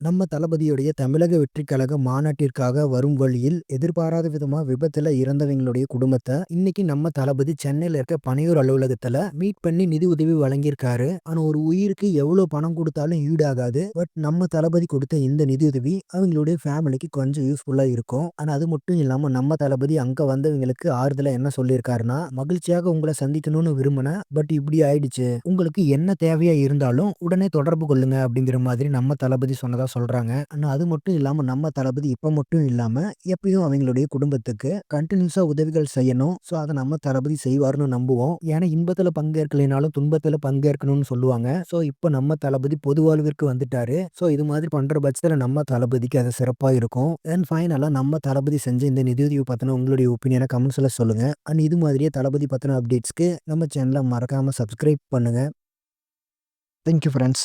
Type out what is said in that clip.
நம்ம தளபதியுடைய தமிழக வெற்றிக்கழக மாநாட்டிற்காக வரும் வழியில் எதிர்பாராத விதமா விபத்துல இறந்தவங்களுடைய குடும்பத்தை இன்னைக்கு நம்ம தளபதி சென்னையில இருக்க பனையூர் அலுவலகத்துல மீட் பண்ணி நிதி உதவி வழங்கியிருக்காரு. ஆனா ஒரு உயிருக்கு எவ்வளவு பணம் கொடுத்தாலும் ஈடாகாது. பட் நம்ம தளபதி கொடுத்த இந்த நிதியுதவி அவங்களுடைய ஃபேமிலிக்கு கொஞ்சம் யூஸ்ஃபுல்லா இருக்கும். ஆனா அது மட்டும் இல்லாம நம்ம தளபதி அங்க வந்தவங்களுக்கு ஆறுதலா என்ன சொல்லியிருக்காருன்னா மகிழ்ச்சியாக உங்களை சந்திக்கணும்னு விரும்பினேன் பட் இப்படி ஆயிடுச்சு. உங்களுக்கு என்ன தேவையா இருந்தாலும் உடனே தொடர்பு கொள்ளுங்க அப்படிங்கிற மாதிரி நம்ம தளபதி சொன்னதா சொல்கிறாங்க அண்ணா அது மட்டும் இல்லாமல் நம்ம தளபதி இப்போ மட்டும் இல்லாமல் எப்பயும் அவங்களுடைய குடும்பத்துக்கு கண்டினியூஸாக உதவிகள் செய்யணும். ஸோ அதை நம்ம தளபதி செய்வார்னு நம்புவோம். ஏன்னா இன்பத்தில் பங்கேற்கலைனாலும் துன்பத்தில் பங்கேற்கணும்னு சொல்லுவாங்க. ஸோ இப்போ நம்ம தளபதி பொது வாழ்விற்கு வந்துட்டாரு. ஸோ இது மாதிரி பண்ணுற பட்சத்தில் நம்ம தளபதிக்கு அது சிறப்பாக இருக்கும். அண்ட் ஃபைனலாக நம்ம தளபதி செஞ்ச இந்த நிதியுதவி பற்றின உங்களுடைய ஒப்பீனியனை கமெண்ட்ஸில் சொல்லுங்கள் அண்ட் இது மாதிரியே தளபதி பற்றின அப்டேட்ஸ்க்கு நம்ம சேனலை மறக்காமல் சப்ஸ்கிரைப் பண்ணுங்கள் தேங்க்யூ ஃப்ரெண்ட்ஸ்